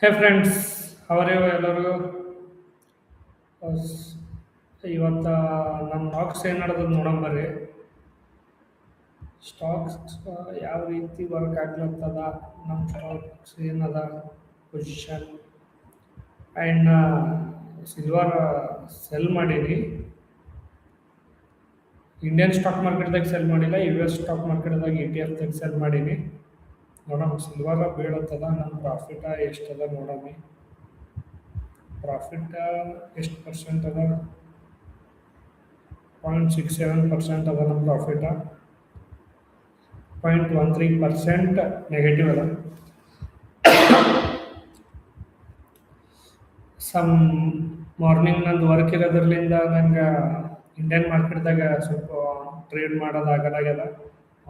ಹೇ friends ಅವರೇ ಎಲ್ಲರಿಗೂ ಇವತ್ತು ನಮ್ಮ ಸ್ಟಾಕ್ಸ್ ಏನು ನೋಡೋಣ ಬರ್ರಿ. ಸ್ಟಾಕ್ಸ್ ಯಾವ ರೀತಿ ವರ್ಕ್ ಆಗ್ಲತ್ತದ ನಮ್ಮ ಸ್ಟಾಕ್ಸ್ ಏನದ ಪೊಸಿಷನ್ ಆ್ಯಂಡ್ ಸಿಲ್ವರ್ ಸೆಲ್ ಮಾಡೀನಿ. ಇಂಡಿಯನ್ ಸ್ಟಾಕ್ ಮಾರ್ಕೆಟ್ದಾಗ ಸೆಲ್ ಮಾಡಿಲ್ಲ ಯು ಎಸ್ ಸ್ಟಾಕ್ ಮಾರ್ಕೆಟ್ದಾಗ ಇ ಟಿ ಸೆಲ್ ಮಾಡೀನಿ. ನೋಡಮ್ ಸಿಲ್ವರ ಬೀಳತ್ತದ ನಮ್ಮ ಪ್ರಾಫಿಟ ಎಷ್ಟದ ನೋಡಮಿ ಪ್ರಾಫಿಟ್ ಎಷ್ಟು ಪರ್ಸೆಂಟ್ ಅದ? ಪಾಯಿಂಟ್ ಸಿಕ್ಸ್ ಸೆವೆನ್ ಪರ್ಸೆಂಟ್ ಅದ ನಮ್ಮ profit point one three percent negative ಅದ. ಸಮ್ ಮಾರ್ನಿಂಗ್ ನಂದು ವರ್ಕ್ ಇರೋದ್ರಲ್ಲಿಂದ ನಂಗೆ ಇಂಡಿಯನ್ ಮಾರ್ಕೆಟ್ದಾಗ ಸ್ವಲ್ಪ ಟ್ರೇಡ್ ಮಾಡೋದು ಆಗಲಾಗ್ಯದ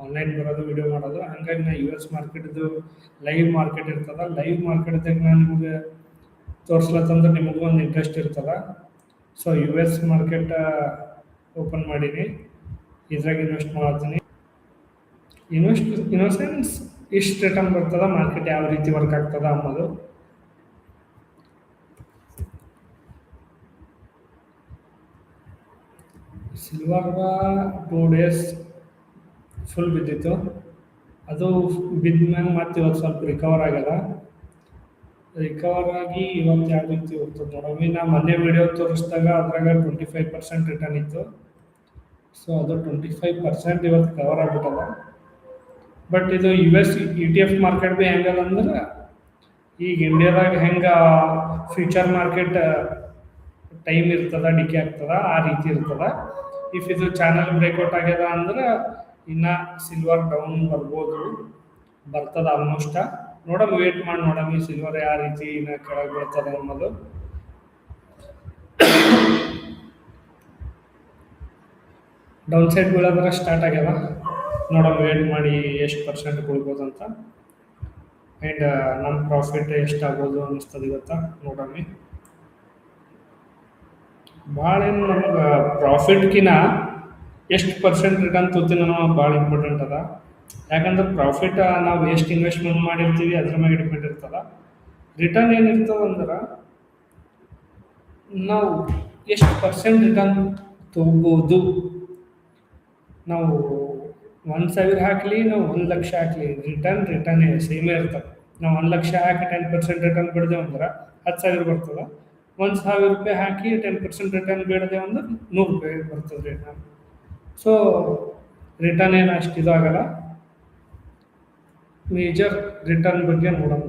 ಆನ್ಲೈನ್ ಬರೋದು ವಿಡಿಯೋ ಮಾಡೋದು. ಹಂಗಾಗಿ ನಾ ಯು ಎಸ್ ಮಾರ್ಕೆಟ್ದು ಲೈವ್ ಮಾರ್ಕೆಟ್ ಇರ್ತದ. ಲೈವ್ ಮಾರ್ಕೆಟ್ದಾಗ ನಾನು ನಿಮಗೆ ತೋರಿಸ್ಲತ್ತಂದ್ರೆ ನಿಮಗೂ ಒಂದು ಇಂಟ್ರೆಸ್ಟ್ ಇರ್ತದ. So U S market open ಮಾಡೀನಿ. ಇದ್ರಾಗ ಇನ್ವೆಸ್ಟ್ ಮಾಡ್ತೀನಿ. ಇನ್ವೆಸ್ಟ್ ಇನ್ವೆಸ್ಟ್ಮೆಂಟ್ಸ್ ಇಷ್ಟು ರಿಟರ್ನ್ ಬರ್ತದ. ಮಾರ್ಕೆಟ್ ಯಾವ ರೀತಿ ವರ್ಕ್ ಆಗ್ತದ ಅನ್ನೋದು. ಸಿಲ್ವರ್ ಟೂ ಡೇಸ್ ಫುಲ್ ಬಿದ್ದಿತ್ತು. ಅದು ಬಿದ್ದ ಮ್ಯಾಗ ಮತ್ತೆ ಇವತ್ತು ಸ್ವಲ್ಪ ರಿಕವರ್ ಆಗ್ಯದ ರಿಕವರ್ ಆಗಿ ಇವತ್ತು ಯಾವ ರೀತಿ ಹೋಗ್ತದೆ ನೋಡೋಮಿ ನಾ ಮೊನ್ನೆ ವಿಡಿಯೋ ತೋರಿಸಿದಾಗ ಅದ್ರಾಗ ಟ್ವೆಂಟಿ ಫೈವ್ ಪರ್ಸೆಂಟ್ ರಿಟರ್ನ್ ಇತ್ತು. ಸೊ ಅದು ಟ್ವೆಂಟಿ ಫೈವ್ ಪರ್ಸೆಂಟ್ ಇವತ್ತು ಕವರ್ ಆಗ್ಬಿಟ್ಟದ. ಬಟ್ ಇದು U S E T F market ಭೀ ಹೆಂಗದ ಅಂದ್ರೆ, ಈಗ ಇಂಡಿಯಾದಾಗ ಹೆಂಗೆ ಫ್ಯೂಚರ್ ಮಾರ್ಕೆಟ್ ಟೈಮ್ ಇರ್ತದ ಡಿಕೆ ಆಗ್ತದ, ಆ ರೀತಿ ಇರ್ತದ. ಇಫ್ ಇದು ಚಾನಲ್ ಬ್ರೇಕ್ಔಟ್ ಆಗ್ಯದ ಅಂದ್ರೆ ಇನ್ನು ಸಿಲ್ವರ್ ಡೌನ್ ಬರ್ಬೋದು. ಬರ್ತದ ಆಲ್ಮೋಸ್ಟ್ ನೋಡಮ್ ವೇಟ್ ಮಾಡಿ ನೋಡಮ್ ಸಿಲ್ವರ್ ಯಾವ ರೀತಿ ಇನ್ನು ಕೆಳಗೆ ಬರ್ತದ ಅನ್ನೋದು. ಡೌನ್ ಸೈಡ್ ಬೀಳೋದ್ರ ಸ್ಟಾರ್ಟ್ ಆಗ್ಯದ. ನೋಡಮ್ ವೇಟ್ ಮಾಡಿ ಎಷ್ಟು ಪರ್ಸೆಂಟ್ ಅಂತ. ಆ್ಯಂಡ್ ನಮ್ಮ ಪ್ರಾಫಿಟ್ ಎಷ್ಟಾಗ್ಬೋದು ಅನ್ನಿಸ್ತದೆ ಇವತ್ತ ನೋಡಮ್ಮಿ ಭಾಳ ಏನು ನಮಗೆ ಪ್ರಾಫಿಟ್ಕಿನ ಎಷ್ಟು ಪರ್ಸೆಂಟ್ ರಿಟರ್ನ್ ಅನ್ನೋ ಭಾಳ ಇಂಪಾರ್ಟೆಂಟ್ ಅದ. ಯಾಕಂದ್ರೆ ಪ್ರಾಫಿಟ್ ನಾವು ಎಷ್ಟು ಇನ್ವೆಸ್ಟ್ಮೆಂಟ್ ಮಾಡಿರ್ತೀವಿ, ಅದ್ರ ಮೇಲೆ ಡಿಪೆಂಡ್ ಇರ್ತದ. ರಿಟರ್ನ್ ಏನಿರ್ತದ ಅಂದ್ರೆ, ನಾವು ಎಷ್ಟು ಪರ್ಸೆಂಟ್ ರಿಟರ್ನ್ ತೊಗೋಬೋದು. ನಾವು ಒಂದು ಸಾವಿರ ಹಾಕಲಿ, ನಾವು ಒಂದು ಲಕ್ಷ ಹಾಕಲಿ. ರಿಟರ್ನ್ ರಿಟರ್ನ್ ಸೇಮೇ ಇರ್ತದೆ. ನಾವು ಒಂದು ಲಕ್ಷ ಹಾಕಿ ಟೆನ್ ಪರ್ಸೆಂಟ್ ರಿಟರ್ನ್ ಬಿಡ್ದೇವು ಅಂದ್ರೆ ಹತ್ತು ಸಾವಿರ ಬರ್ತದೆ. ಒಂದು ಸಾವಿರ ರೂಪಾಯಿ ಹಾಕಿ ಟೆನ್ ಪರ್ಸೆಂಟ್ ರಿಟರ್ನ್ ಬಿಡದೇವು ಅಂದ್ರೆ ನೂರು ರೂಪಾಯಿ ಬರ್ತದೆ ರಿಟರ್ನ್ ಸೊ ರಿಟರ್ನ್ ಏನು ಅಷ್ಟು ಇದಾಗಲ್ಲ ಮೇಜರ್ ರಿಟರ್ನ್ ಬಗ್ಗೆ ನೋಡೋಣ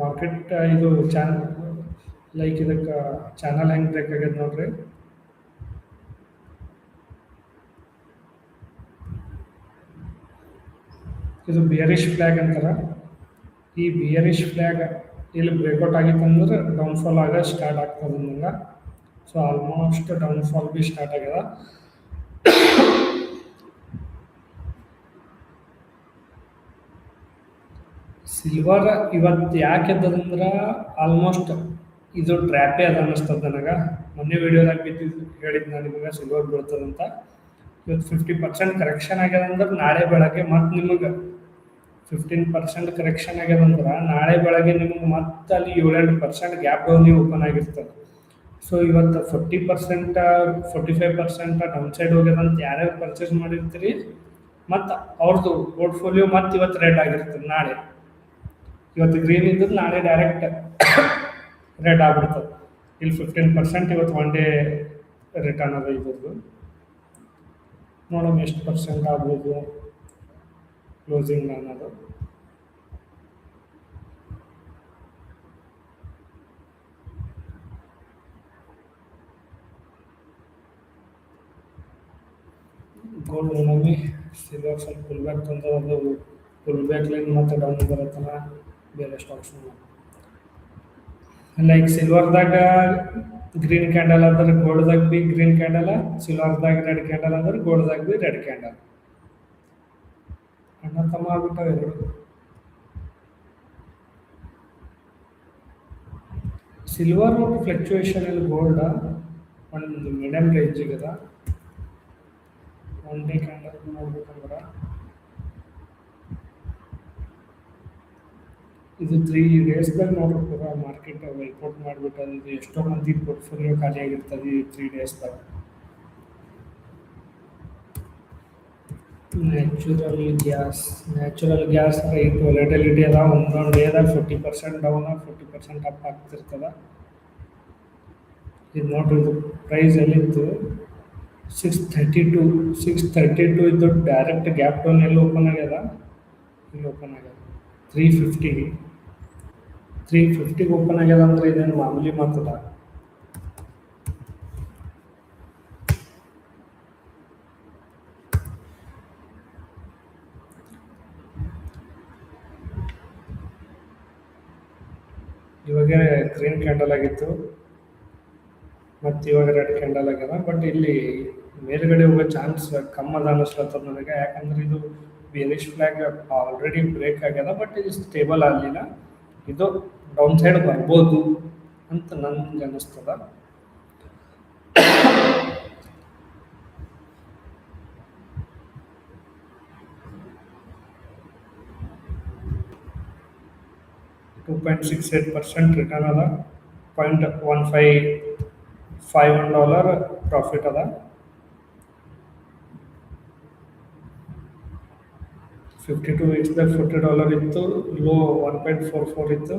ಮಾರ್ಕೆಟ್ ಇದು ಚಾನ್ ಲೈಕ್ ಇದಕ್ಕೆ ಚಾನಲ್ ಹೆಂಗೆ ಬೇಕಾಗ್ಯದ ನೋಡ್ರಿ. ಇದು ಬಿಯರಿಶ್ ಫ್ಲ್ಯಾಗ್ ಅಂತಾರ. ಈ ಬಿಯರಿಶ್ ಫ್ಲ್ಯಾಗ್ ಇಲ್ಲಿ ಬ್ರೇಕ್ಔಟ್ ಆಗಿತ್ತು ಅಂದ್ರೆ ಡೌನ್ಫಾಲ್ ಆಗ ಸ್ಟಾರ್ಟ್ ಆಗ್ತದೆ ನಂಗೆ ಸೊ ಆಲ್ಮೋಸ್ಟ್ ಡೌನ್ಫಾಲ್ ಬಿ ಸ್ಟಾರ್ಟ್ ಆಗ್ಯದ ಸಿಲ್ವರ್ ಇವತ್ತು ಯಾಕೆ ಎದ್ದದಂದ್ರೆ ಆಲ್ಮೋಸ್ಟ್ ಇದು ಟ್ರ್ಯಾಪೇ ಅದ ಅನ್ನಿಸ್ತದೆ ನನಗೆ. ಮೊನ್ನೆ ವೀಡಿಯೋದಾಗ ಬಿದ್ದಿದ್ದು ಹೇಳಿದ್ದು ನಾನು ನಿಮಗೆ ಸಿಲ್ವರ್ ಬೀಳ್ತದಂತ ಇವತ್ತು ಫಿಫ್ಟಿ ಪರ್ಸೆಂಟ್ ಕರೆಕ್ಷನ್ ಆಗ್ಯದ ಅಂದ್ರೆ ನಾಳೆ ಬೆಳಗ್ಗೆ ಮತ್ತು ನಿಮಗೆ. ಫಿಫ್ಟೀನ್ ಪರ್ಸೆಂಟ್ ಕರೆಕ್ಷನ್ ಆಗ್ಯದ ಅಂದ್ರೆ ನಾಳೆ ಬೆಳಗ್ಗೆ ನಿಮಗೆ ಮತ್ತೆ ಅಲ್ಲಿ ಏಳೆಂಟು ಪರ್ಸೆಂಟ್ ಗ್ಯಾಪ್ ಡೌನಿ ಓಪನ್ ಆಗಿರ್ತದೆ. ಸೊ ಇವತ್ತು forty percent forty five percent down side ಹೋಗ್ಯದ ಅಂತ ಯಾರ್ಯಾರು ಪರ್ಚೇಸ್ ಮಾಡಿರ್ತೀರಿ? ಮತ್ತು ಅವ್ರದ್ದು ಪೋರ್ಟ್ಫೋಲಿಯೋ ಮತ್ತು ಇವತ್ತು ರೆಡ್ ಆಗಿರ್ತದೆ ನಾಳೆ. ಇವತ್ತು ಗ್ರೀನ್ ಇದ್ದದ್ದು ನಾಳೆ ಡೈರೆಕ್ಟ್ ರೆಡ್ ಆಗ್ಬಿಡ್ತದೆ. ಇಲ್ಲಿ ಫಿಫ್ಟೀನ್ ಪರ್ಸೆಂಟ್ ಇವತ್ತು ಒನ್ ಡೇ ರಿಟರ್ನ್ ಅದ ಇದ್ರದ್ದು. ನೋಡೋಣ ಎಷ್ಟು ಪರ್ಸೆಂಟ್ ಆಗ್ಬೋದು ಕ್ಲೋಸಿಂಗ್ ಅನ್ನೋದು ಗೋಲ್ಡ್ ನೋಡಮ್ಮಿ ಸಿಲ್ವರ್ ಸ್ವಲ್ಪ ಫುಲ್ ಬ್ಯಾಕ್ ತಂದ್ರೆ ಅದು ಬ್ಯಾಕ್ ಲೈನ್ ಮತ್ತು ಡೌನ್ ಬರತ್ತಲ್ಲ ಬೇರೆ ಸ್ಟಾಕ್ಸ್ ಲೈಕ್ ಸಿಲ್ವರ್ದಾಗ ಗ್ರೀನ್ ಕ್ಯಾಂಡಲ್ ಅಂದ್ರೆ ಗೋಲ್ಡ್ದಾಗ ಬಿ ಗ್ರೀನ್ ಕ್ಯಾಂಡಲ್ ಸಿಲ್ವರ್ದಾಗ ರೆಡ್ ಕ್ಯಾಂಡಲ್ ಅಂದ್ರೆ ಗೋಲ್ಡ್ದಾಗ ಬಿ ರೆಡ್ ಕ್ಯಾಂಡಲ್ ಅಣ್ಣ ತಮ್ಮ ಆಗ್ಬಿಟ್ಟಾವ ಎರಡು ಸಿಲ್ವರ್ ಫ್ಲಕ್ಚುಯೇಷನ್ ಇಲ್ಲಿ ಗೋಲ್ಡ್ ಒಂದು ಮೀಡಿಯಂ ರೇಂಜಿಗೆ ಅದ. ಒನ್ ಡೇ ಕ್ಯಾಂಡಲ್ ನೋಡ್ಬೇಕಂದ್ರೆ ಇದು ತ್ರೀ ಡೇಸ್ದಾಗ ಪೂರ ಮಾರ್ಕೆಟ್ ರಿಪೋರ್ಟ್ ಮಾಡಿಬಿಟ್ಟು ಅದು ಎಷ್ಟೋ ಮಂದಿ ಪೋರ್ಟ್ಫೋಲಿಯೋ ಖಾಲಿ ಆಗಿರ್ತದೆ ಈ three ಡೇಸ್ದಾಗ natural gas natural gas right volatility ಅದ ಒಂದೊಂದು ಡೇದಾಗ fifty percent down fifty percent up ಆಗ್ತಿರ್ತದ. ಇದು ನೋಡ್ರಿ, ಇದು price ಎಲ್ಲಿತ್ತು? Six thirty two six thirty two ಇದ್ದು ಡೈರೆಕ್ಟ್ ಗ್ಯಾಪ್ ಡೌನ್ ಎಲ್ಲಿ ಓಪನ್ ಆಗ್ಯದ ಇಲ್ಲಿ ಓಪನ್ ಆಗ್ಯದ ತ್ರೀ ಫಿಫ್ಟಿ ತ್ರೀ ಫಿಫ್ಟಿಗೆ ಓಪನ್ ಆಗ್ಯದ ಅಂದ್ರೆ ಇದೇನು ಮಾಮೂಲಿ ಮಾತದ ಇವಾಗ ಗ್ರೀನ್ ಕ್ಯಾಂಡಲ್ ಆಗಿತ್ತು ಮತ್ತು ಇವಾಗ ರೆಡ್ ಕ್ಯಾಂಡಲ್ ಆಗ್ಯದ ಬಟ್ ಇಲ್ಲಿ ಮೇಲ್ಗಡೆ ಹೋಗೋ ಚಾನ್ಸ್ ಕಮ್ಮದ ಅನ್ನಿಸ್ಲತ್ತದ ನನಗೆ ಯಾಕಂದ್ರೆ ಇದು ಬೇರಿಶ್ ಫ್ಲಾಗ್ ಆಲ್ರೆಡಿ ಬ್ರೇಕ್ ಆಗ್ಯದ ಬಟ್ ಇದು ಸ್ಟೇಬಲ್ ಆಗಲಿಲ್ಲ. ಇದು ಡೌನ್ ಸೈಡ್ ಬರ್ಬೋದು ಅಂತ ನನ್ಗೆ ಅನ್ನಿಸ್ತದ. Two point six eight percent return ಅದ. Point one five five one dollar profit ಅದ. ಫಿಫ್ಟಿ ಟು ವೀಕ್ಸ್ದಾಗ ಫಿಫ್ಟಿ ಡಾಲರ್ ಇತ್ತು low one point four four ಇತ್ತು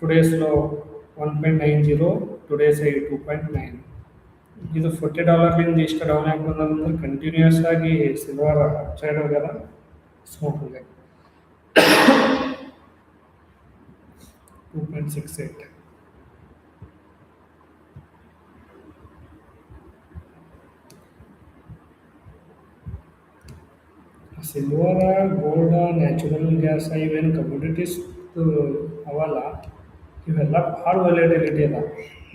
today's low one point nine zero today's high two point nine ಇದು forty ಡಾಲರ್ಲಿಂದ ಇಷ್ಟು down ಆಗಿ ಬಂದಂದ್ರೆ ಕಂಟಿನ್ಯೂಸ್ ಆಗಿ silver side ಹೋಗ್ಯದ smoke ಹೋಗ್ಯದ two point six eight silver gold natural gas ಇವೇನು commodities ಅವಲ್ಲ ಇವೆಲ್ಲ ಭಾಳ ವ್ಯಾಲಿಡಿಲಿಟಿ ಅದ.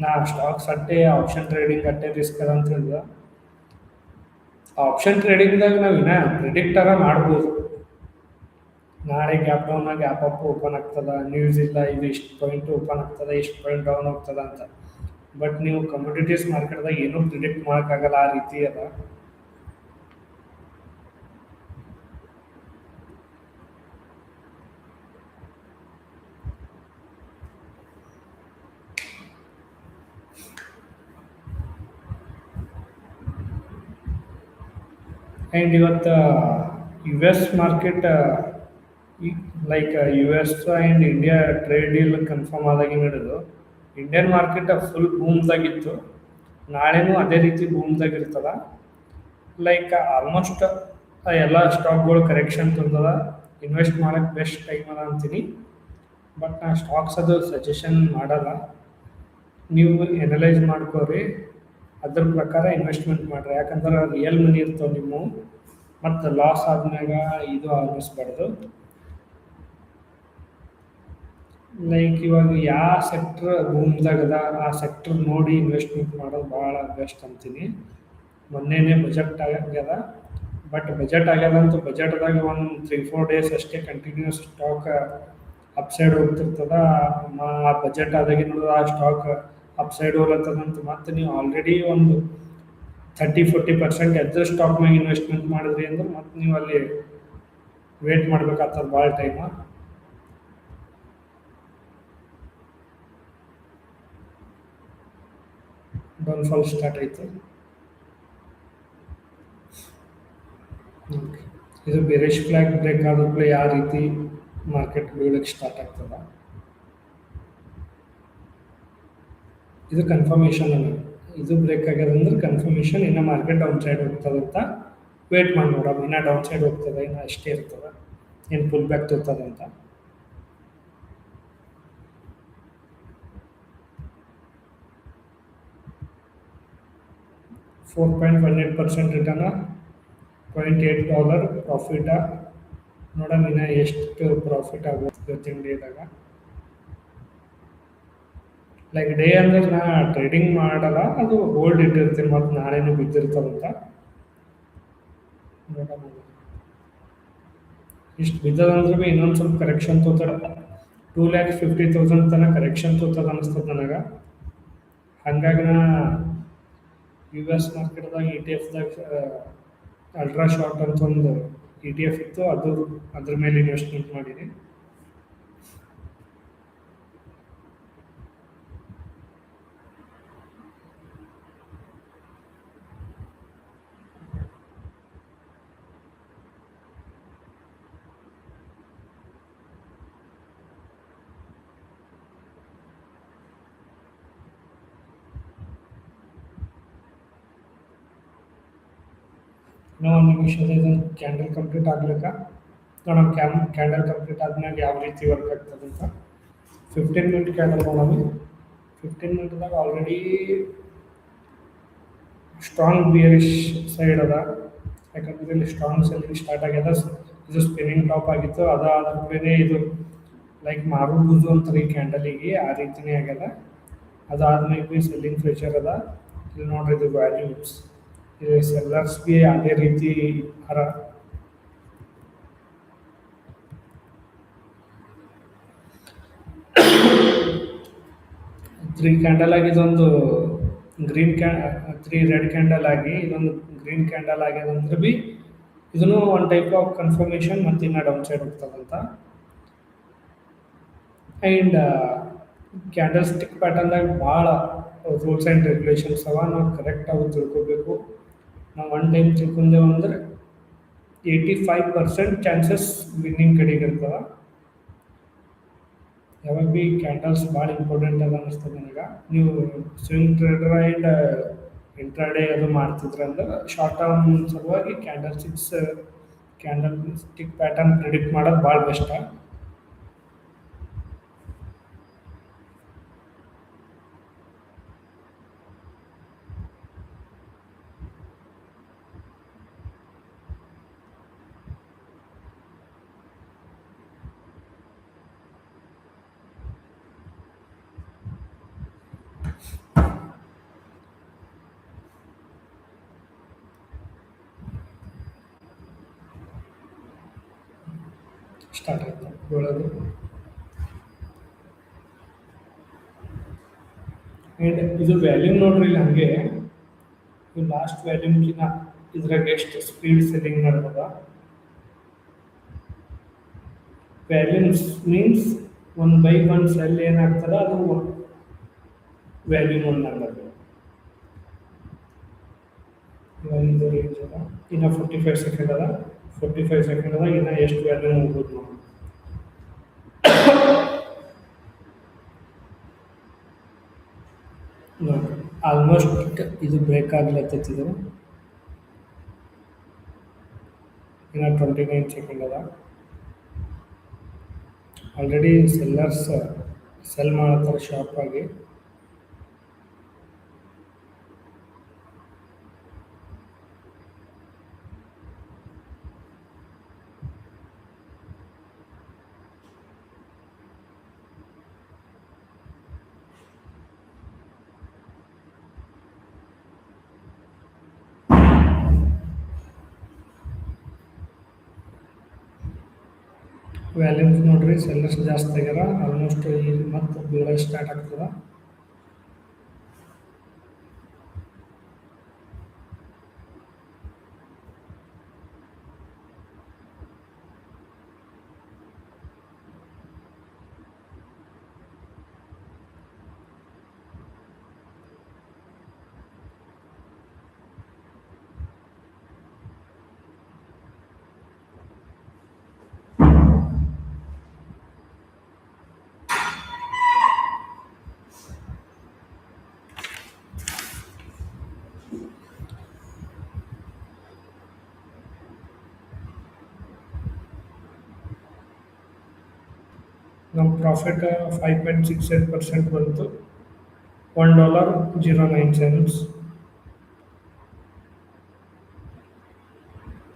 ನಾ ಸ್ಟಾಕ್ಸ್ ಅಟ್ಟೆ ಆಪ್ಷನ್ ಟ್ರೇಡಿಂಗ್ ಅಟ್ಟೆ ರಿಸ್ಕ್ ಅದ ಅಂತ ಹೇಳಿದ ಆಪ್ಷನ್ ಟ್ರೇಡಿಂಗ್ದಾಗ ನಾವು ಇನ್ನ ಆಗ ಮಾಡ್ಬೋದು. ನಾಳೆ gap down gap up open ಆಗ್ತದ ನ್ಯೂಸ್ ಇಲ್ಲ, ಇದು ಇಷ್ಟು ಪಾಯಿಂಟ್ ಓಪನ್ ಆಗ್ತದ, ಇಷ್ಟು ಪಾಯಿಂಟ್ ಡೌನ್ ಹೋಗ್ತದ ಅಂತ. ಬಟ್ ನೀವು ಕಮೋಡಿಟೀಸ್ ಮಾರ್ಕೆಟ್ದಾಗ ಏನೂ ಪ್ರಿಡಿಕ್ಟ್ ಮಾಡೋಕ್ಕಾಗಲ್ಲ ಆ ರೀತಿ ಅದ. ಆ್ಯಂಡ್ ಇವತ್ತು U S market like U S and India trade deal confirm ಆದಾಗಿ ನಡೆದು ಇಂಡಿಯನ್ ಮಾರ್ಕೆಟ್ ಫುಲ್ ಬೂಮ್ದಾಗಿತ್ತು ನಾಳೆನೂ ಅದೇ ರೀತಿ ಬೂಮ್ದಾಗ ಇರ್ತದ ಲೈಕ್ ಆಲ್ಮೋಸ್ಟ್ ಎಲ್ಲ ಸ್ಟಾಕ್ಗಳು ಕರೆಕ್ಷನ್ ತಂದದ ಇನ್ವೆಸ್ಟ್ ಮಾಡೋಕ್ಕೆ ಬೆಸ್ಟ್ ಟೈಮ್ ಅದ ಅಂತೀನಿ. ಬಟ್ ನಾ ಸ್ಟಾಕ್ಸ್ ಅದು ಸಜೆಷನ್ ಮಾಡಲ್ಲ. ನೀವು ಎನಲೈಸ್ ಮಾಡ್ಕೋರಿ. ಅದ್ರ ಪ್ರಕಾರ ಇನ್ವೆಸ್ಟ್ಮೆಂಟ್ ಮಾಡ್ರಿ. ಯಾಕಂದ್ರೆ ರಿಯಲ್ ಮನಿ ಇರ್ತಾವೆ ನಿಮ್ಮ ಮತ್ತು ಲಾಸ್ ಆದ್ಮ್ಯಾಗ ಇದು ಅನ್ನಿಸ್ಬಾರ್ದು ಲೈಕ್ ಇವಾಗ ಯಾವ ಸೆಕ್ಟ್ರ್ ಅದ, ಆ ಸೆಕ್ಟ್ರ್ ನೋಡಿ ಇನ್ವೆಸ್ಟ್ಮೆಂಟ್ ಮಾಡೋದು ಭಾಳ ಬೆಸ್ಟ್ ಅಂತೀನಿ. ಮೊನ್ನೆನೇ ಬಜೆಟ್ ಆಗ್ಯದ ಬಟ್ ಬಜೆಟ್ ಆಗ್ಯದಂತೂ ಬಜೆಟ್ದಾಗ ಒಂದು ತ್ರೀ ಫೋರ್ ಡೇಸ್ ಅಷ್ಟೇ ಕಂಟಿನ್ಯೂಸ್ ಸ್ಟಾಕ್ ಅಪ್ಸೈಡ್ ಹೋಗ್ತಿರ್ತದ. ಆ ಬಜೆಟ್ ಆದಾಗಿ ನೋಡಿದ್ರೆ ಆ ಸ್ಟಾಕ್ ಅಪ್ಸೈಡ್ ಹೋಗ್ಲತ್ತದಂತ ಮತ್ತು ನೀವು ಆಲ್ರೆಡಿ ಒಂದು ಥರ್ಟಿ ಫೋರ್ಟಿ ಪರ್ಸೆಂಟ್ ಎದ್ದ ಸ್ಟಾಕ್ ಮ್ಯಾಗ ಇನ್ವೆಸ್ಟ್ಮೆಂಟ್ ಮಾಡಿದ್ರಿ ಅಂದ್ರೆ ಮತ್ತು ನೀವು ಅಲ್ಲಿ ವೇಟ್ ಮಾಡ್ಬೇಕಾಗ್ತದೆ ಭಾಳ ಟೈಮ ಡೌನ್ಫಾಲ್ ಸ್ಟಾರ್ಟ್ ಆಯಿತು. ಇದು ಬೇರೆ ಫ್ಲಾಗ್ ಬ್ರೇಕ್ ಆದ್ಮೇಲೆ ಯಾವ ರೀತಿ ಮಾರ್ಕೆಟ್ ಬೀಳಕ್ಕೆ ಸ್ಟಾರ್ಟ್ ಆಗ್ತದ? ಇದು ಕನ್ಫರ್ಮೇಷನ್ ಅಲ್ಲ. ಇದು ಬ್ರೇಕ್ ಆಗ್ಯದ ಅಂದ್ರೆ ಕನ್ಫರ್ಮೇಷನ್ ಇನ್ನು ಮಾರ್ಕೆಟ್ ಡೌನ್ ಸೈಡ್ ಹೋಗ್ತದಂತ ವೇಟ್ ಮಾಡಿ ನೋಡೋಣ. ಇನ್ನೂ ಡೌನ್ ಸೈಡ್ ಹೋಗ್ತದೆ, ಇನ್ನು ಅಷ್ಟೇ ಇರ್ತದೆ. ಏನು pull back ತೋರ್ತದಂತ four point one eight percent return point eight dollar profit ನೋಡೋಣ ಇನ್ನು ಎಷ್ಟು ಪ್ರಾಫಿಟ್ ಆಗುತ್ತೆ ಇವತ್ತಿನ ಡೇದಾಗ ಲೈಕ್ ಡೇ ಅಂದ್ರೆ ನಾ ಟ್ರೇಡಿಂಗ್ ಮಾಡಲ್ಲ, ಅದು ಹೋಲ್ಡ್ ಇಟ್ಟಿರ್ತೀನಿ, ಮತ್ತು ನಾಳೆನೂ ಬಿದ್ದಿರ್ತದಂತ ಇಷ್ಟು ಬಿದ್ದದಂದ್ರೆ ಭೀ ಇನ್ನೊಂದು ಸ್ವಲ್ಪ ಕರೆಕ್ಷನ್ ತೋತಾರ ಟೂ ಲ್ಯಾಕ್ ಫಿಫ್ಟಿ ತೌಸಂಡ್ ತನಕ ಕರೆಕ್ಷನ್ ತೋತದ ಅನಿಸ್ತದೆ ನನಗೆ. ಹಂಗಾಗಿ ನಾ ಯು ಎಸ್ ಮಾರ್ಕೆಟ್ದಾಗ ಇ ಟಿ ಎಫ್ದಾಗ ಅಲ್ಟ್ರಾ ಶಾರ್ಟ್ ಅಂತ ಒಂದು ಇ ಟಿ ಎಫ್ ಇತ್ತು, ಅದು ಅದ್ರ ಮೇಲೆ ಇನ್ವೆಸ್ಟ್ಮೆಂಟ್ ಮಾಡೀನಿ ಇನ್ನೂ ಒಂದು ನಿಮಿಷ ಇದೊಂದು ಕ್ಯಾಂಡಲ್ ಕಂಪ್ಲೀಟ್ ಆಗ್ಲಿಕ್ಕ. ನಮ್ಮ ಕ್ಯಾಮ್ ಕ್ಯಾಂಡಲ್ ಕಂಪ್ಲೀಟ್ ಆದ್ಮೇಲೆ ಯಾವ ರೀತಿ ವರ್ಕ್ ಆಗ್ತದೆ ಅಂತ. ಫಿಫ್ಟೀನ್ ಮಿನಿಟ್ ಕ್ಯಾಂಡಲ್ ಮಾಡೋದು ಫಿಫ್ಟೀನ್ ಮಿನಿಟ್ದಾಗ ಆಲ್ರೆಡಿ ಸ್ಟ್ರಾಂಗ್ ಬಿಯರಿಶ್ ಸೈಡ್ ಅದ. ಯಾಕಂದ್ರೆ ಇಲ್ಲಿ ಸ್ಟ್ರಾಂಗ್ ಸೆಲ್ಲಿಂಗ್ ಸ್ಟಾರ್ಟ್ ಆಗ್ಯದ. ಇದು ಸ್ಪಿನ್ನಿಂಗ್ ಟಾಪ್ ಆಗಿತ್ತು. ಅದಾದ ಮೇಲೆ ಇದು ಲೈಕ್ ಮಾರುವುದು ಅಂತಾರೆ ಈ ಕ್ಯಾಂಡಲಿಗೆ ಆ ರೀತಿನೇ ಆಗ್ಯದ. ಅದಾದ್ಮೇಲೆ ಸೆಲ್ಲಿಂಗ್ ಫ್ಯೂಚರ್ ಅದ. ಇಲ್ಲಿ ನೋಡ್ರಿ ಇದು ವ್ಯಾಲ್ಯೂಸ್ ಸೆಲ್ಲರ್ಸ್ ಬಿ ಅದೇ ರೀತಿ ಅರ ತ್ರೀ ಕ್ಯಾಂಡಲ್ ಆಗಿ ಇದೊಂದು ಗ್ರೀನ್ ಕ್ಯಾ ತ್ರೀ ರೆಡ್ ಕ್ಯಾಂಡಲ್ ಆಗಿ ಇದೊಂದು ಗ್ರೀನ್ ಕ್ಯಾಂಡಲ್ ಆಗ್ಯದಂದ್ರೆ ಬಿ ಇದನ್ನು ಒನ್ ಟೈಪ್ ಆಫ್ ಕನ್ಫರ್ಮೇಷನ್ ಮತ್ತು ಇನ್ನು ಡೌನ್ ಸೈಡ್ ಹೋಗ್ತದಂತ ಆ್ಯಂಡ್ ಕ್ಯಾಂಡಲ್ ಸ್ಟಿಕ್ ಪ್ಯಾಟರ್ನ್ದಾಗ ಭಾಳ ರೂಲ್ಸ್ ಆ್ಯಂಡ್ ರೆಗ್ಯುಲೇಷನ್ಸ್ ಅವ, ನಾವು ಕರೆಕ್ಟ್ ಆಗಿ ತಿಳ್ಕೊಬೇಕು. ನಾವು ಒನ್ ಟೈಮ್ ತಿಳ್ಕೊಂಡೇವು ಅಂದ್ರೆ eighty five percent chances winning ಕಡೆಗೆ ಇರ್ತವೆ ಯಾವಾಗ ಬಿ ಕ್ಯಾಂಡಲ್ಸ್ ಭಾಳ ಇಂಪಾರ್ಟೆಂಟ್ ಅದ ಅನ್ನಿಸ್ತದೆ ನನಗೆ. ನೀವು ಸ್ವಿಂಗ್ ಟ್ರೇಡರ್ ಆ್ಯಂಡ್ ಇಂಟ್ರಾಡೇ ಅದು ಮಾಡ್ತಿದ್ರಂದ್ರೆ ಶಾರ್ಟ್ ಟರ್ಮ್ ಸಲುವಾಗಿ candlesticks candlestick pattern predict ಮಾಡೋದು ಭಾಳ ಬೆಸ್ಟ ಬೀಳೋದು ಆ್ಯಂಡ್ ಇದು ವ್ಯಾಲ್ಯೂಮ್ ನೋಡ್ರಿ ಇಲ್ಲಿ ಹಾಗೆ. ಲಾಸ್ಟ್ ವ್ಯಾಲ್ಯೂಮ್ಕಿನ ಇದ್ರಾಗ ಎಷ್ಟು ಸ್ಪೀಡ್ ಸೆಟ್ಟಿಂಗ್ ಮಾಡ್ಬೋದ? Volumes means one buy one sell ಏನಾಗ್ತದ? ಅದು ವ್ಯಾಲ್ಯೂಮ್ ಒನ್ ಆಗ್ತದೆ ಇನ್ನೂ ಅದ. ಫೋರ್ಟಿ ಫೈವ್ ಸೆಕೆಂಡ್ ಅದ. ಫೋರ್ಟಿ ಫೈವ್ ಸೆಕೆಂಡ್ ಅದಾಗ ಇನ್ನೂ ಎಷ್ಟು ವ್ಯಾಲ್ಯೂಮ್ ಹೋಗ್ಬೋದು ನೋಡಿ ನೋಡಿ ಆಲ್ಮೋಸ್ಟ್ ಇದು ಬ್ರೇಕ್ ಆಗ್ಲತ್ತಿದ್ರು ಇನ್ನು ಟ್ವೆಂಟಿ ನೈನ್ ಸೆಕೆಂಡ್ ಅದ ಆಲ್ರೆಡಿ ಸೆಲ್ಲರ್ಸ್ ಸೆಲ್ ಮಾಡತ್ತಾರೆ ಶಾಪ್ ಆಗಿ ವ್ಯಾಲ್ಯೂಮ್ಸ್ ನೋಡ್ರಿ ಸೆಲ್ಲರ್ಸ್ ಜಾಸ್ತಿ ಆಗ್ಯಾರ ಆಲ್ಮೋಸ್ಟ್ ಈಗ ಮತ್ತೆ ಬೀಳೋದು ಸ್ಟಾರ್ಟ್ ಆಗ್ತದ ನಮ್ಮ profit five point six eight percent ಬಂತು. One dollar zero nine cents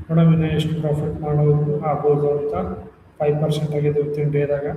ನೋಡೋಣ ಎಷ್ಟು ಪ್ರಾಫಿಟ್ ಮಾಡೋದು ಆಗ್ಬೋದು ಅಂತ. ಫೈವ್ ಪರ್ಸೆಂಟ್ ಆಗಿದೆ ವಿತಿನ್ ಡೇದಾಗ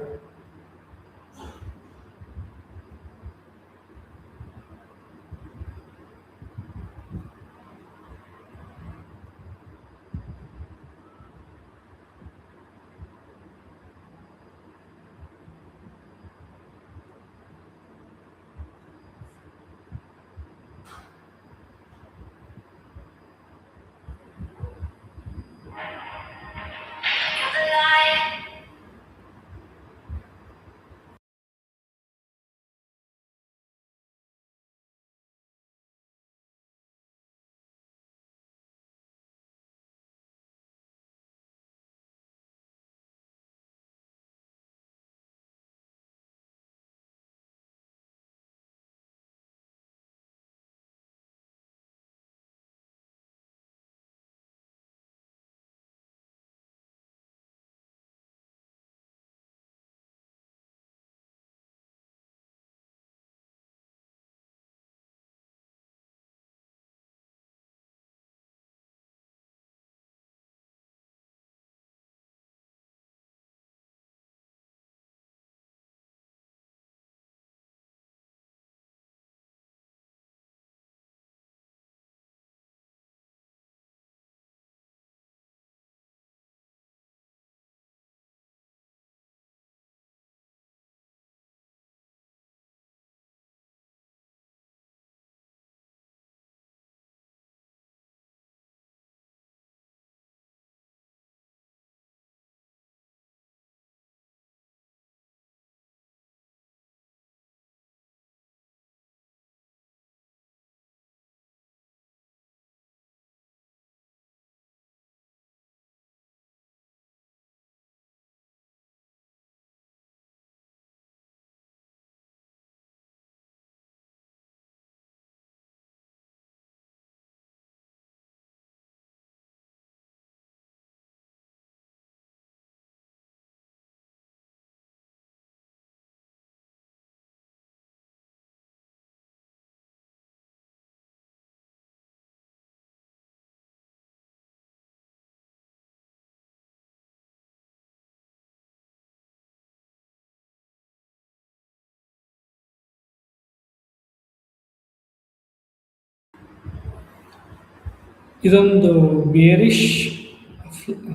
ಇದೊಂದು ಬೇರಿಶ್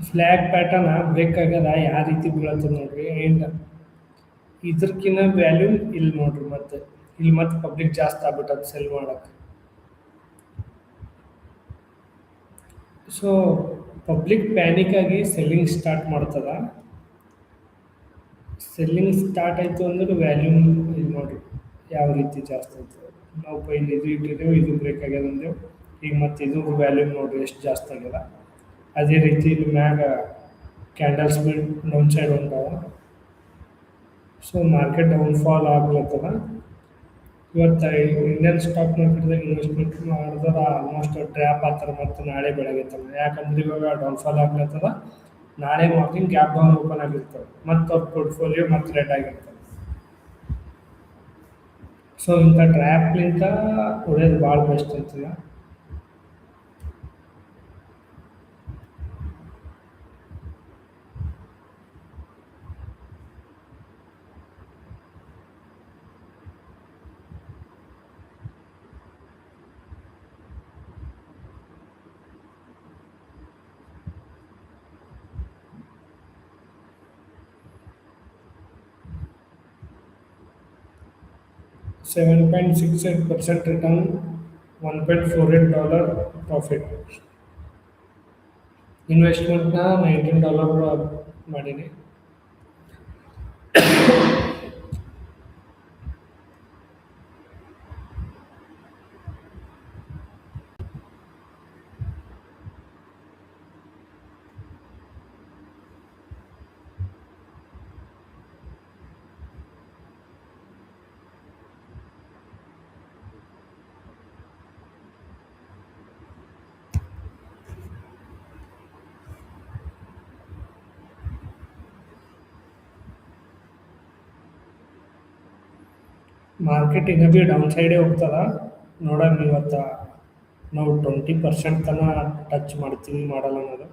ಫ್ಲ್ಯಾಗ್ ಪ್ಯಾಟರ್ನ್ ಬ್ರೇಕ್ ಯಾವ ರೀತಿ ಬೀಳತ್ತದ ನೋಡ್ರಿ. ಆ್ಯಂಡ್ ಇದ್ರಕಿನ್ನ ವ್ಯಾಲ್ಯೂ ಇಲ್ಲಿ ನೋಡ್ರಿ ಮತ್ತೆ. ಇಲ್ಲಿ ಮತ್ತೆ ಪಬ್ಲಿಕ್ ಜಾಸ್ತಿ ಆಗ್ಬಿಟ್ಟದ ಸೆಲ್ ಮಾಡಕ್ಕೆ ಸೊ ಪಬ್ಲಿಕ್ ಪ್ಯಾನಿಕ್ ಆಗಿ ಸೆಲ್ಲಿಂಗ್ ಸ್ಟಾರ್ಟ್ ಮಾಡ್ತದ. ಸೆಲ್ಲಿಂಗ್ ಸ್ಟಾರ್ಟ್ ಆಯಿತು ಅಂದ್ರೆ ವ್ಯಾಲ್ಯೂಮ್ ಇದು ನೋಡ್ರಿ. ಯಾವ ರೀತಿ ಜಾಸ್ತಿ ಆಯ್ತು ನಾವು ಪೈಲಿ ಇದು ಇಟ್ಟಿದ್ದೇವೆ ಇದು ಬ್ರೇಕ್ ಆಗ್ಯದ ಅಂದೇವು ಈಗ ಮತ್ತು ಇದು ವ್ಯಾಲ್ಯೂ ನೋಡ್ರಿ ಎಷ್ಟು ಜಾಸ್ತಿ ಆಗ್ಯದ. ಅದೇ ರೀತಿ ಇಲ್ಲಿ ಮ್ಯಾಗ ಕ್ಯಾಂಡಲ್ಸ್ ಬಿ ಡೌನ್ ಸೈಡ್ ಹೊಂಟಾವ ಸೊ ಮಾರ್ಕೆಟ್ ಡೌನ್ಫಾಲ್ ಆಗ್ಲತ್ತದ. ಇವತ್ತು ಇಂಡಿಯನ್ ಸ್ಟಾಕ್ ಮಾರ್ಕೆಟ್ದಾಗ ಇನ್ವೆಸ್ಟ್ಮೆಂಟ್ ಮಾಡಿದ್ರೆ ಆಲ್ಮೋಸ್ಟ್ ಟ್ರ್ಯಾಪ್ ಆತರ ಮತ್ತು ನಾಳೆ ಬೆಳಗ್ಗೆ ತನ ಯಾಕಂದ್ರೆ ಇವಾಗ ಡೌನ್ಫಾಲ್ ಆಗ್ಲತ್ತದ. ನಾಳೆ ಮಾರ್ನಿಂಗ್ ಗ್ಯಾಪ್ ಡೌನ್ ಓಪನ್ ಆಗಿರ್ತದೆ. ಮತ್ತು ಅವ್ರ ಪೋರ್ಟ್ಫೋಲಿಯೋ ಮತ್ತು ರೆಡ್ ಆಗಿರ್ತದೆ. ಸೊ ಇಂಥ ಟ್ರ್ಯಾಪ್ಲಿಂತ ಉಳಿಯೋದು ಭಾಳ ಬೆಸ್ಟ್ ಅಂತದ. Seven point six eight percent return one point four eight dollar profit ಇನ್ವೆಸ್ಟ್ಮೆಂಟ್ನ nineteen dollar ಮಾಡೀನಿ. ಮಾರ್ಕೆಟ್ ಇನ್ನೂ ಭೀ ಡೌನ್ ಸೈಡೇ ಹೋಗ್ತದ. ನೋಡೋಣ ಇವತ್ತು ನಾವು ಟ್ವೆಂಟಿ ಪರ್ಸೆಂಟ್ ತನಕ ಟಚ್ ಮಾಡ್ತೀವಿ ಮಾಡಲ್ಲ ಅನ್ನೋದು.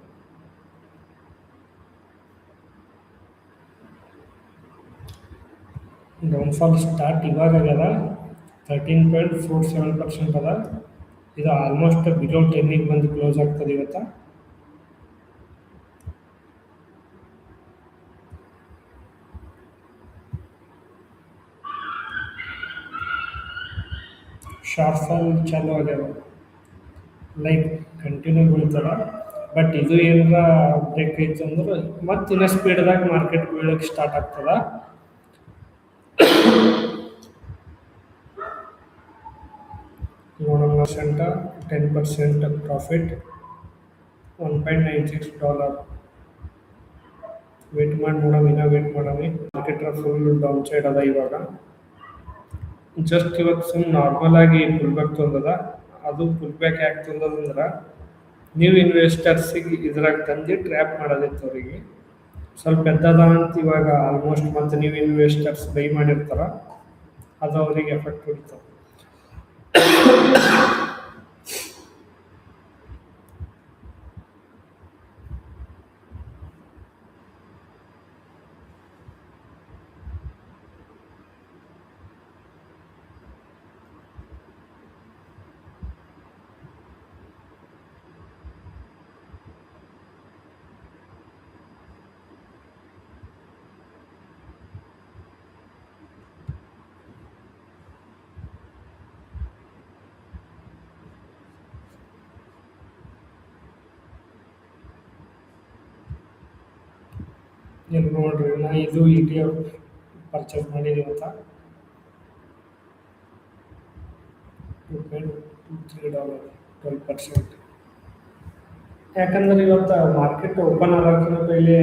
ಡೌನ್ಫಾಲ್ ಸ್ಟಾರ್ಟ್ ಇವಾಗ ಆಗ್ಯದ. Thirteen point four seven percent ಅದ. ಇದು ಆಲ್ಮೋಸ್ಟ್ ಬಿಲೋ ಟೆನ್ನಿಗೆ ಬಂದು ಕ್ಲೋಸ್ ಆಗ್ತದೆ ಇವತ್ತು. ಶಾರ್ಟ್ ಫಾಲ್ ಚಾಲು ಆಗ್ಯಾವ. ಲೈಕ್ ಕಂಟಿನ್ಯೂ ಬೀಳ್ತಾರ ಬಟ್ ಇದು ಏನಾರ ಬ್ರೇಕ್ ಐತೆ ಅಂದ್ರೆ ಮತ್ತೆ ಇನ್ನೂ ಸ್ಪೀಡ್ದಾಗ ಮಾರ್ಕೆಟ್ ಬೀಳೋಕೆ ಸ್ಟಾರ್ಟ್ ಆಗ್ತದ. ನೋಡೋಣ percent ten percent profit one point nine six dollar wait ಮಾಡಿ ನೋಡೋಣ ಇನ್ನೂ ವೇಟ್ ಮಾಡೋಣ ಮಾರ್ಕೆಟ್ ಫುಲ್ ಡೌನ್ ಸೈಡ್ ಅದ ಇವಾಗ. ಜಸ್ಟ್ ಇವತ್ತು ಸುಮ್ಮನೆ ನಾರ್ಮಲ್ ಆಗಿ ಪುಲ್ ಬ್ಯಾಕ್ ತಂದದ. ಅದು ಪುಲ್ ಬ್ಯಾಕ್ ಯಾಕೆ ತಂದದಂದ್ರೆ ನೀವು ಇನ್ವೆಸ್ಟರ್ಸಿಗೆ ಇದ್ರಾಗ ತಂದು ಟ್ರ್ಯಾಪ್ ಮಾಡೋದಿತ್ತು ಅವರಿಗೆ. ಸ್ವಲ್ಪ ಎದ್ದದ ಅಂತ ಇವಾಗ ಆಲ್ಮೋಸ್ಟ್ ಮತ್ತೆ ನೀವು ಇನ್ವೆಸ್ಟರ್ಸ್ ಬೈ ಮಾಡಿರ್ತಾರ, ಅದು ಅವರಿಗೆ ಎಫೆಕ್ಟ್ ಕೊಡ್ತದೆ ನೀವು ನೋಡ್ರಿ ನಾ ಇದು ಇ ಟಿ ಎಫ್ ಪರ್ಚೇಸ್ ಮಾಡಿದ್ದೀವಿ ಅಂತ ಡಾಲರ್ ಟ್ವೆಲ್ ಪರ್ಸೆಂಟ್ ಯಾಕಂದ್ರೆ ಇವತ್ತು ಮಾರ್ಕೆಟ್ ಓಪನ್ ಆಗೋಕ್ಕಿಂತ ಪೈಲೆ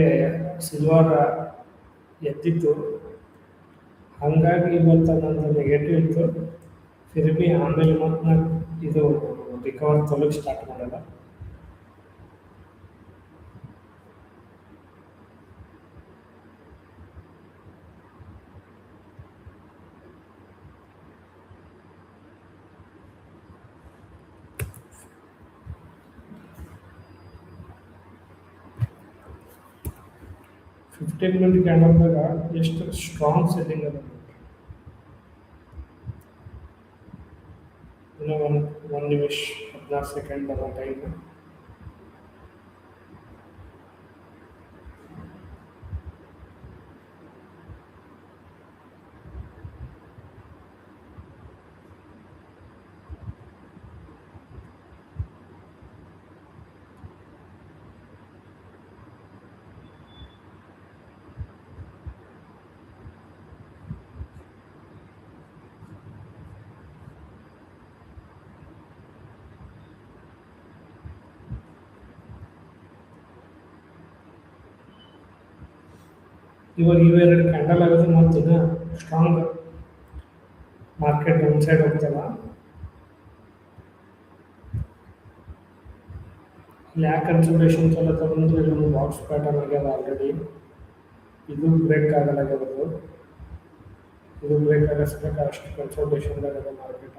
ಸಿಲ್ವರ್ ಎದ್ದಿತ್ತು. ಹಾಗಾಗಿ ಇವತ್ತು ನಂದು ನೆಗೆಟಿವ್ ಇತ್ತು. ಫಿರ್ ಬಿ ಆಮೇಲೆ ಮತ್ತು ಇದು ರಿಕವರ್ ತೊಲಗಿ ಸ್ಟಾರ್ಟ್ ಮಾಡಲ್ಲ ಫಿಫ್ಟೀನ್ ಮಿನಿಟ್ ಕ್ಯಾಂಡಲ್ದಾಗ ಎಷ್ಟು ಸ್ಟ್ರಾಂಗ್ ಸೆಲ್ಲಿಂಗ್ ಅದ ನೋಡ್ರಿ. ಇನ್ನು ಒಂದು ಒಂದು ನಿಮಿಷ ಹದಿನಾರು ಸೆಕೆಂಡ್ ಅದ ಟೈಮ್ ಇವಾಗ ಇವೆರಡು ಕ್ಯಾಂಡಲ್ ಆಗೋದು ಮತ್ತು ಇದು ಸ್ಟ್ರಾಂಗ್ ಮಾರ್ಕೆಟ್ ಒಂದು ಸೈಡ್ ಹೋಗ್ತಲ್ಲ. ಲ್ಯಾಕ್ ಯಾಕೆ ಕನ್ಸಲ್ಟೇಷನ್ಸ್ ಎಲ್ಲ ತಗೊಂಡ್ರೆ ಇಲ್ಲೊಂದು ಬಾಕ್ಸ್ ಪ್ಯಾಟರ್ನ್ ಆಗ್ಯದ ಆಲ್ರೆಡಿ ಇದು ಬ್ರೇಕ್ ಆಗಲಾಗ್ಯದ ಅದು. ಇದು ಬ್ರೇಕ್ ಆಗಿಸ್ಬೇಕು ಅಷ್ಟು ಕನ್ಸಲ್ಟೇಷನ್ ಆಗದ ಮಾರ್ಕೆಟ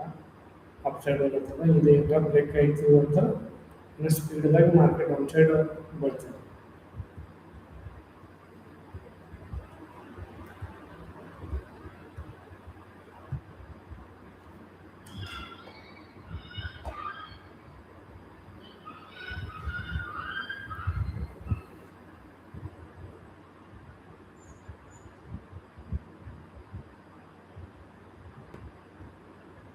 ಅಪ್ ಸೈಡ್ ಹೋಗುತ್ತಲ್ಲ ಇದು ಈಗ ಬ್ರೇಕ್ ಆಯಿತು ಅಂತ ಇನ್ನು ಸ್ಪೀಡ್ದಾಗ ಮಾರ್ಕೆಟ್ ಒಂದು ಸೈಡ್ ಬರ್ತದೆ.